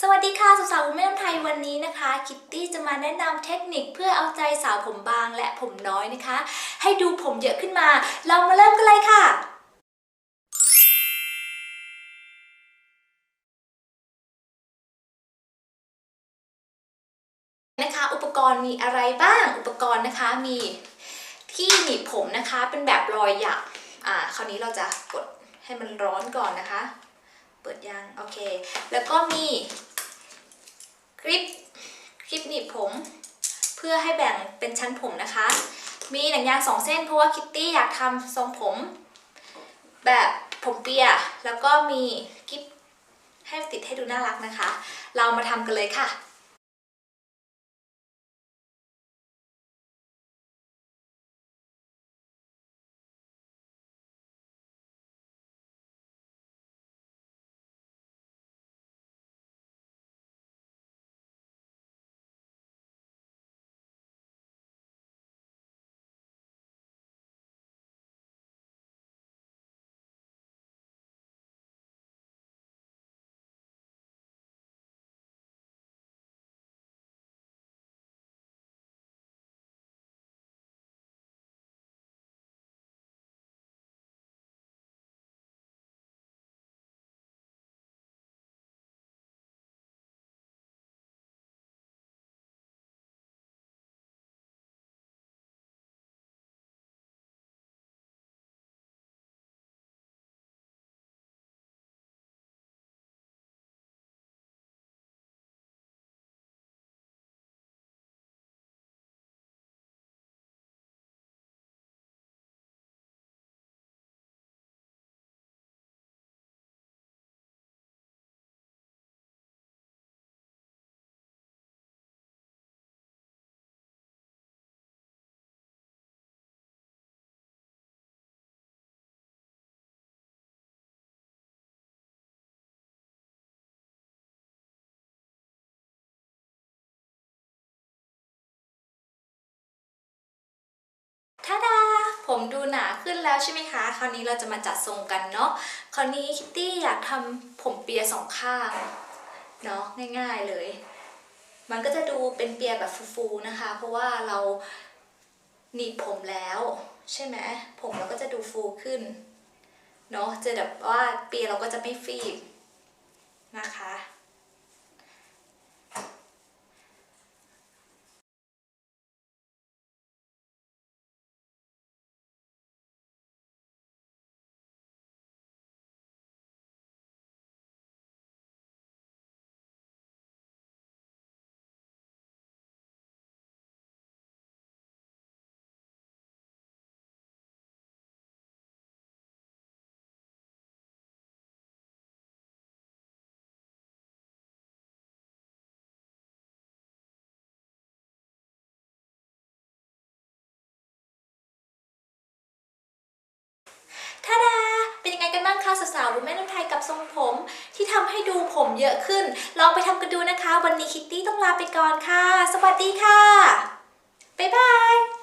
สวัสดีค่ะสาวๆคุณแม่น้ำไทยวันนี้นะคะ คิตตี้จะมาแนะนำเทคนิคเพื่อเอาใจสาวผมบางและผมน้อยนะคะ ให้ดูผมเยอะขึ้นมา เรามาเริ่มกันเลยค่ะ นะคะ อุปกรณ์มีอะไรบ้าง อุปกรณ์นะคะมีที่หนีบผมนะคะเป็นแบบรอยหยักอ่าคราวนี้เราจะกดให้มันร้อนก่อนนะคะ เปิดยังโอเค แล้วก็มี คลิปคลิปหนีบผม เพื่อให้แบ่งเป็นชั้นผมนะคะ มีหนังยางสองเส้นเพราะว่าคิตตี้อยากทำทรงผม แบบผมเปีย แล้วก็มีกิ๊บให้ติดให้ดูน่ารักนะคะ เรามาทำกันเลยค่ะ ผมดูหนาขึ้นแล้วใช่ไหมคะ คราวนี้เราจะมาจัดทรงกันเนาะ คราวนี้คิตตี้อยากทำผมเปียสองข้างเนาะง่ายๆเลย มันก็จะดูเป็นเปียแบบฟูๆนะคะ เพราะว่าเราหนีบผมแล้ว ใช่ไหมผมเราก็จะดูฟูขึ้นเนาะจะแบบว่าเปียเราก็จะไม่ฟีบนะคะ สาวๆรู้แม่น้ำไทยกับทรงผม ที่ทำให้ดูผมเยอะขึ้น ลองไปทำกันดูนะคะ วันนี้คิตตี้ต้องลาไปก่อนค่ะ สวัสดีค่ะ บ๊ายบาย